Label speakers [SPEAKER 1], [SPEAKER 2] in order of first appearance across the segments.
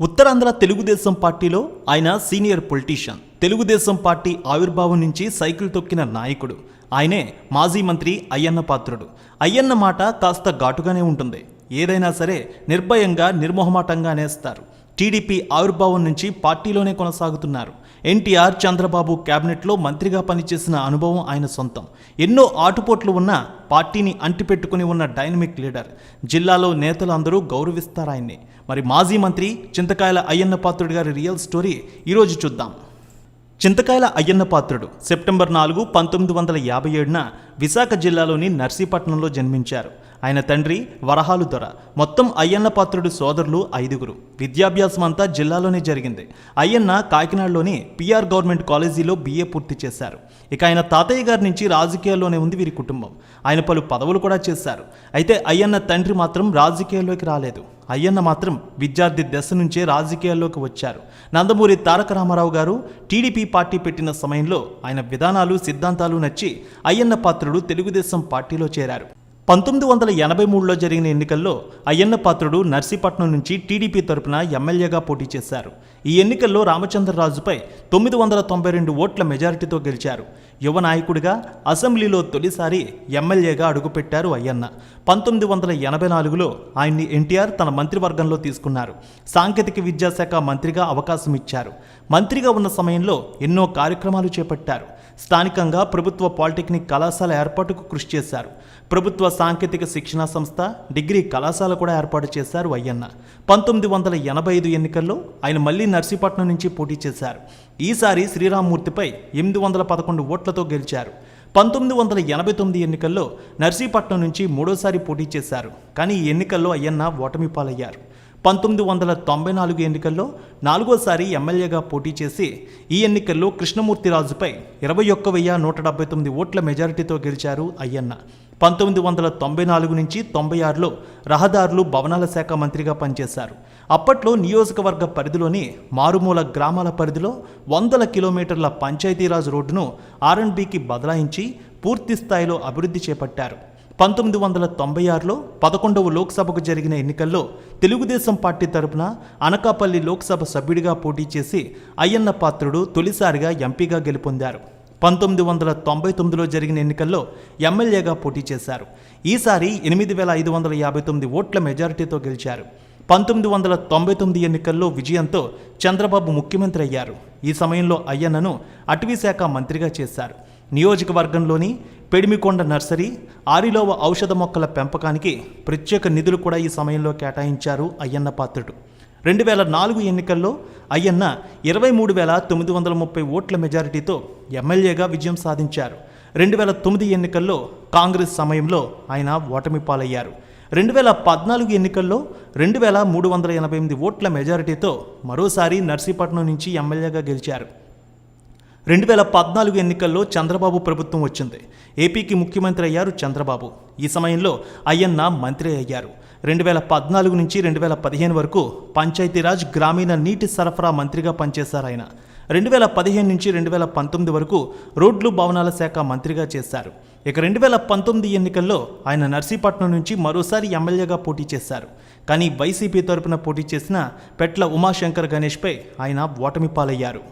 [SPEAKER 1] ఉత్తరాంధ్ర తెలుగుదేశం పార్టీలో ఆయన senior politician. Telugu Desam party ఆవిర్భావం నుంచి సైకిల్ తొక్కిన నాయకుడు. ఆయనే మాజీ మంత్రి అయ్యన్న పాత్రుడు. అయ్యన్న మాట కాస్త ఘాటుగానే ఉంటుంది. ఏదైనా సరే నిర్భయంగా నిర్మోహమాటంగా అనేస్తారు టీడీపీ ఆవిర్భావం నుంచి పార్టీలోనే కొనసాగుతున్నారు. ఎన్టీఆర్ చంద్రబాబు క్యాబినెట్లో మంత్రిగా పనిచేసిన అనుభవం ఆయన సొంతం. ఎన్నో ఆటుపోట్లు ఉన్న పార్టీని అంటిపెట్టుకుని ఉన్న డైనమిక్ లీడర్. జిల్లాలో నేతలు అందరూ గౌరవిస్తారు ఆయన్ని మరి మాజీ మంత్రి చింతకాయల అయ్యన్న పాత్రుడు గారి రియల్ స్టోరీ ఈరోజు చూద్దాం. చింతకాయల అయ్యన్న పాత్రుడు సెప్టెంబర్ నాలుగు పంతొమ్మిది వందల యాభై ఏడున విశాఖ జిల్లాలోని నర్సీపట్నంలో జన్మించారు. ఆయన తండ్రి వరహాలు దొర. మొత్తం అయ్యన్న పాత్రుడు సోదరులు ఐదుగురు. విద్యాభ్యాసం అంతా జిల్లాలోనే జరిగింది. అయ్యన్న కాకినాడలోని పిఆర్ గవర్నమెంట్ కాలేజీలో బీఏ పూర్తి చేశారు. ఇక ఆయన తాతయ్య గారి నుంచి రాజకీయాల్లోనే ఉంది వీరి కుటుంబం. ఆయన పలు పదవులు కూడా చేశారు. అయితే అయ్యన్న తండ్రి మాత్రం రాజకీయాల్లోకి రాలేదు. అయ్యన్న మాత్రం విద్యార్థి దశ నుంచే రాజకీయాల్లోకి వచ్చారు. నందమూరి తారక రామారావు గారు టీడీపీ పార్టీ పెట్టిన సమయంలో ఆయన విధానాలు సిద్ధాంతాలు నచ్చి అయ్యన్న పాత్రుడు తెలుగుదేశం పార్టీలో చేరారు. పంతొమ్మిది వందల ఎనభై మూడులో జరిగిన ఎన్నికల్లో అయ్యన్న పాత్రుడు నర్సీపట్నం నుంచి టీడీపీ తరపున ఎమ్మెల్యేగా పోటీ చేశారు. ఈ ఎన్నికల్లో రామచంద్రరాజుపై తొమ్మిది వందల తొంభై రెండు ఓట్ల మెజారిటీతో గెలిచారు. యువ నాయకుడిగా అసెంబ్లీలో తొలిసారి ఎమ్మెల్యేగా అడుగుపెట్టారు అయ్యన్న. పంతొమ్మిది వందల ఎనభై నాలుగులో ఆయన్ని ఎన్టీఆర్ తన మంత్రివర్గంలో తీసుకున్నారు. సాంకేతిక విద్యాశాఖ మంత్రిగా అవకాశం ఇచ్చారు. మంత్రిగా ఉన్న సమయంలో ఎన్నో కార్యక్రమాలు చేపట్టారు. స్థానికంగా ప్రభుత్వ పాలిటెక్నిక్ కళాశాల ఏర్పాటుకు కృషి చేశారు. ప్రభుత్వ సాంకేతిక శిక్షణా సంస్థ డిగ్రీ కళాశాల కూడా ఏర్పాటు చేశారు అయ్యన్న. పంతొమ్మిది వందల ఎనభై ఐదు ఎన్నికల్లో ఆయన మళ్ళీ నర్సీపట్నం నుంచి పోటీ చేశారు. ఈసారి శ్రీరామ్మూర్తిపై ఎనిమిది వందల పదకొండు ఓట్లతో గెలిచారు. పంతొమ్మిది వందల ఎనభై తొమ్మిది ఎన్నికల్లో నర్సీపట్నం నుంచి మూడోసారి పోటీ చేశారు. కానీ ఈ ఎన్నికల్లో అయ్యన్న ఓటమి పాలయ్యారు. పంతొమ్మిది వందల తొంభై నాలుగు ఎన్నికల్లో నాలుగోసారి ఎమ్మెల్యేగా పోటీ చేసి ఈ ఎన్నికల్లో కృష్ణమూర్తిరాజుపై ఇరవై ఒక్క వెయ్యి నూట డెబ్బై తొమ్మిది ఓట్ల మెజారిటీతో గెలిచారు అయ్యన్న. పంతొమ్మిది వందల తొంభై నాలుగు నుంచి తొంభై ఆరులో రహదారులు భవనాల శాఖ మంత్రిగా పనిచేశారు. అప్పట్లో నియోజకవర్గ పరిధిలోని మారుమూల గ్రామాల పరిధిలో వందల కిలోమీటర్ల పంచాయతీరాజ్ రోడ్డును ఆర్ఎండ్బికి బదలాయించి పూర్తి స్థాయిలో అభివృద్ధి చేపట్టారు. పంతొమ్మిది వందల తొంభై ఆరులో పదకొండవ లోక్సభకు జరిగిన ఎన్నికల్లో తెలుగుదేశం పార్టీ తరపున అనకాపల్లి లోక్సభ సభ్యుడిగా పోటీ చేసి అయ్యన్న పాత్రుడు తొలిసారిగా ఎంపీగా గెలుపొందారు. పంతొమ్మిది వందల తొంభై తొమ్మిదిలో జరిగిన ఎన్నికల్లో ఎమ్మెల్యేగా పోటీ చేశారు. ఈసారి ఎనిమిది వేల ఐదు వందల యాభై తొమ్మిది ఓట్ల మెజారిటీతో గెలిచారు. పంతొమ్మిది వందల తొంభై తొమ్మిది ఎన్నికల్లో విజయంతో చంద్రబాబు ముఖ్యమంత్రి అయ్యారు. ఈ సమయంలో అయ్యన్నను అటవీశాఖ మంత్రిగా చేశారు. నియోజకవర్గంలోని పెడిమికొండ నర్సరీ ఆరిలోవ ఔషధ మొక్కల పెంపకానికి ప్రత్యేక నిధులు కూడా ఈ సమయంలో కేటాయించారు అయ్యన్న పాత్రుడు. రెండు వేల నాలుగు ఎన్నికల్లో అయ్యన్న ఇరవై మూడు వేల తొమ్మిది వందల ముప్పై ఓట్ల మెజారిటీతో ఎమ్మెల్యేగా విజయం సాధించారు. రెండు వేల తొమ్మిది ఎన్నికల్లో కాంగ్రెస్ సమయంలో ఆయన ఓటమి పాలయ్యారు. రెండు వేల పద్నాలుగు ఎన్నికల్లో రెండు వేల మూడు వందల ఎనభై ఎనిమిది ఓట్ల మెజారిటీతో మరోసారి నర్సీపట్నం నుంచి ఎమ్మెల్యేగా గెలిచారు. రెండు వేల పద్నాలుగు ఎన్నికల్లో చంద్రబాబు ప్రభుత్వం వచ్చింది. ఏపీకి ముఖ్యమంత్రి అయ్యారు చంద్రబాబు. ఈ సమయంలో అయ్యన్న మంత్రి అయ్యారు. రెండు వేల పద్నాలుగు నుంచి రెండు వేల పదిహేను వరకు పంచాయతీరాజ్ గ్రామీణ నీటి సరఫరా మంత్రిగా పనిచేశారు ఆయన. రెండు వేల పదిహేను నుంచి రెండు వేల పంతొమ్మిది వరకు రోడ్లు భవనాల శాఖ మంత్రిగా చేశారు. ఇక రెండు వేల పంతొమ్మిది ఎన్నికల్లో ఆయన నర్సీపట్నం నుంచి మరోసారి ఎమ్మెల్యేగా పోటీ చేశారు. కానీ వైసీపీ తరపున పోటీ చేసిన పెట్ల ఉమాశంకర్ గణేష్పై ఆయన ఓటమి పాలయ్యారు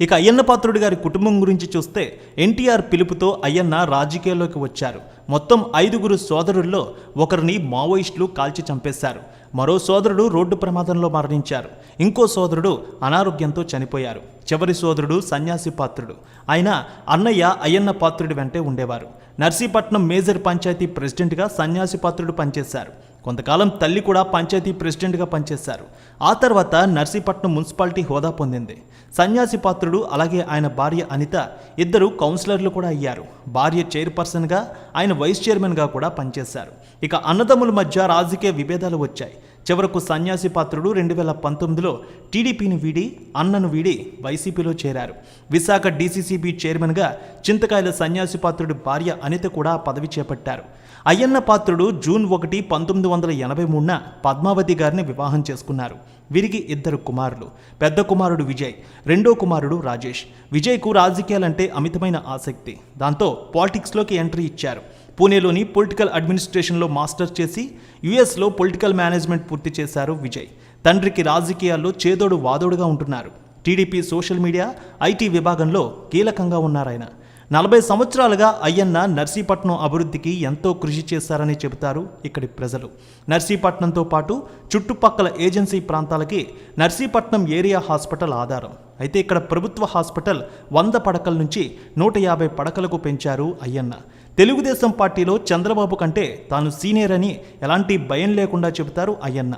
[SPEAKER 1] ఇక అయ్యన్న పాత్రుడి గారి కుటుంబం గురించి చూస్తే ఎన్టీఆర్ పిలుపుతో అయ్యన్న రాజకీయాల్లోకి వచ్చారు. మొత్తం ఐదుగురు సోదరుల్లో ఒకరిని మావోయిస్టులు కాల్చి చంపేశారు. మరో సోదరుడు రోడ్డు ప్రమాదంలో మరణించారు. ఇంకో సోదరుడు అనారోగ్యంతో చనిపోయారు. చివరి సోదరుడు సన్యాసి పాత్రుడు. ఆయన అన్నయ్య అయ్యన్న పాత్రుడి వెంటే ఉండేవారు. నర్సీపట్నం మేజర్ పంచాయతీ ప్రెసిడెంట్గా సన్యాసి పాత్రుడు పనిచేశారు. కొంతకాలం తల్లి కూడా పంచాయతీ ప్రెసిడెంట్గా పనిచేశారు. ఆ తర్వాత నర్సీపట్నం మున్సిపాలిటీ హోదా పొందింది. సన్యాసి పాత్రుడు అలాగే ఆయన భార్య అనిత ఇద్దరు కౌన్సిలర్లు కూడా అయ్యారు. భార్య చైర్పర్సన్గా ఆయన వైస్ చైర్మన్గా కూడా పనిచేశారు. ఇక అన్నదమ్ముల మధ్య రాజకీయ విభేదాలు వచ్చాయి. చివరకు సన్యాసి పాత్రుడు రెండు వేల పంతొమ్మిదిలో టీడీపీని వీడి అన్నను వీడి వైసీపీలో చేరారు. విశాఖ డీసీసీబీ చైర్మన్గా చింతకాయల సన్యాసి పాత్రుడి భార్య అనిత కూడా పదవి చేపట్టారు. అయ్యన్న పాత్రుడు జూన్ ఒకటి పంతొమ్మిది వందల ఎనభై మూడున పద్మావతి గారిని వివాహం చేసుకున్నారు. వీరికి ఇద్దరు కుమారులు. పెద్ద కుమారుడు విజయ్ రెండో కుమారుడు రాజేష్. విజయ్కు రాజకీయాలంటే అమితమైన ఆసక్తి. దాంతో పాలిటిక్స్లోకి ఎంట్రీ ఇచ్చారు. పూణేలోని పొలిటికల్ అడ్మినిస్ట్రేషన్లో మాస్టర్స్ చేసి యుఎస్లో పొలిటికల్ మేనేజ్మెంట్ పూర్తి చేశారు విజయ్. తండ్రికి రాజకీయాల్లో చేదోడు వాదోడుగా ఉంటున్నారు. టీడీపీ సోషల్ మీడియా ఐటీ విభాగంలో కీలకంగా ఉన్నారాయన. నలభై సంవత్సరాలుగా అయ్యన్న నర్సీపట్నం అభివృద్ధికి ఎంతో కృషి చేశారని చెబుతారు ఇక్కడి ప్రజలు. నర్సీపట్నంతో పాటు చుట్టుపక్కల ఏజెన్సీ ప్రాంతాలకి నర్సీపట్నం ఏరియా హాస్పిటల్ ఆధారం. అయితే ఇక్కడ ప్రభుత్వ హాస్పిటల్ వంద పడకల నుంచి నూట యాభై పడకలకు పెంచారు అయ్యన్న. తెలుగుదేశం పార్టీలో చంద్రబాబు కంటే తాను సీనియర్ అని ఎలాంటి భయం లేకుండా చెబుతారు అయ్యన్న.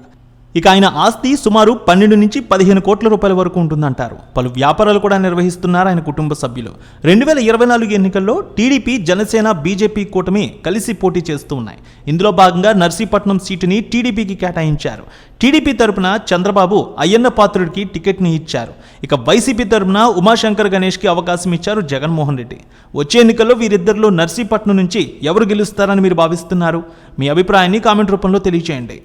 [SPEAKER 1] ఇక ఆయన ఆస్తి సుమారు పన్నెండు నుంచి పదిహేను కోట్ల రూపాయల వరకు ఉంటుందంటారు. పలు వ్యాపారాలు కూడా నిర్వహిస్తున్నారు ఆయన కుటుంబ సభ్యులు. రెండు వేల ఇరవై నాలుగు ఎన్నికల్లో టీడీపీ జనసేన బీజేపీ కూటమి కలిసి పోటీ చేస్తూ ఉన్నాయి. ఇందులో భాగంగా నర్సీపట్నం సీటుని టీడీపీకి కేటాయించారు. టీడీపీ తరపున చంద్రబాబు అయ్యన్న పాత్రుడికి టికెట్ని ఇచ్చారు. ఇక వైసీపీ తరపున ఉమాశంకర్ గణేష్కి అవకాశం ఇచ్చారు జగన్మోహన్ రెడ్డి. వచ్చే ఎన్నికల్లో వీరిద్దరిలో నర్సీపట్నం నుంచి ఎవరు గెలుస్తారని మీరు భావిస్తున్నారు? మీ అభిప్రాయాన్ని కామెంట్ రూపంలో తెలియజేయండి